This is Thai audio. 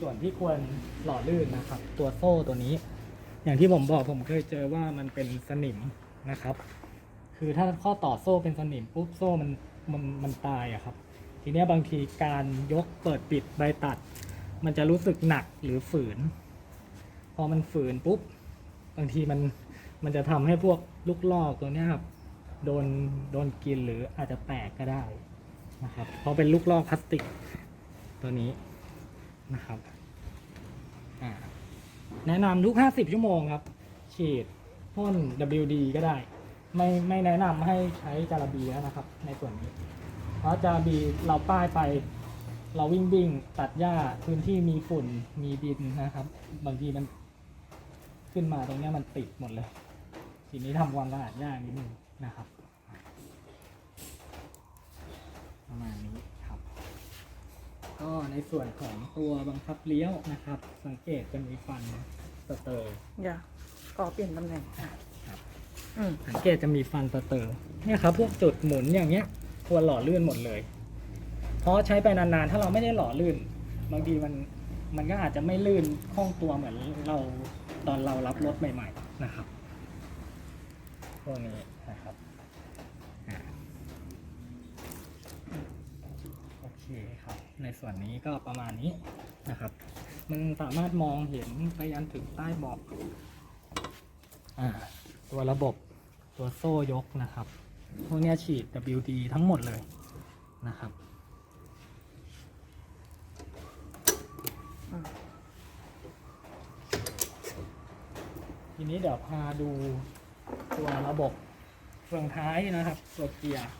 ส่วนที่ควรหล่อลื่นนะครับ ตัวโซ่ตัวนี้ อย่างที่ผมบอกผมเคยเจอว่ามันเป็นสนิมนะครับ คือถ้าข้อต่อโซ่เป็นสนิมปุ๊บโซ่มันมันมันตายอะครับ ทีเนี้ยบางทีการยกเปิดปิดใบตัด มันจะรู้สึกหนักหรือฝืน พอมันฝืนปุ๊บบางทีมันมันจะทำให้พวกลูกลอกตัวเนี้ยครับโดนโดนกินหรืออาจจะแตกก็ได้นะครับเพราะเป็นลูกลอกพลาสติกตัวนี้ นะครับแนะนำทุก 50 ชั่วโมงครับ ฉีดพ่น WD ก็ได้ ไม่ไม่แนะนำให้ใช้จาระบีแล้วนะครับ ในส่วนนี้ เพราะจาระบีเราป้ายไป เราวิ่งวิ่งตัดหญ้าพื้นที่มีฝุ่นมีดินนะครับ บางทีมันขึ้นมาตรงนี้มันติดหมดเลย ทีนี้ทำความสะอาดยากนิดนึงนะครับ ประมาณนี้ครับ ก็ ในส่วนของตัวบังคับเลี้ยวนะครับ สังเกตจะมีฟันสเตอร์อย่าขอเปลี่ยนตำแหน่งค่ะครับอืมสังเกตจะมีฟันสเตอร์เนี่ยครับพวกจุดหมุนอย่างเงี้ยควรหล่อลื่นหมดเลย เพราะใช้ไปนานๆ ถ้าเราไม่ได้หล่อลื่น บางทีมันมันก็อาจจะไม่ลื่นคล่องตัวเหมือนเราตอนเรารับรถใหม่ ๆ นะครับพวกนี้นะครับอ่าโอเคครับ ในส่วนนี้ก็ประมาณนี้นะครับ มันสามารถมองเห็นไปยันถึงใต้เบาะอ่าตัวระบบตัวโซ่ยกนะครับ พวกนี้ฉีด WD ทั้งหมดเลยนะครับทีนี้เดี๋ยวพาดูตัวระบบเฟืองท้ายนะครับตัวเกียร์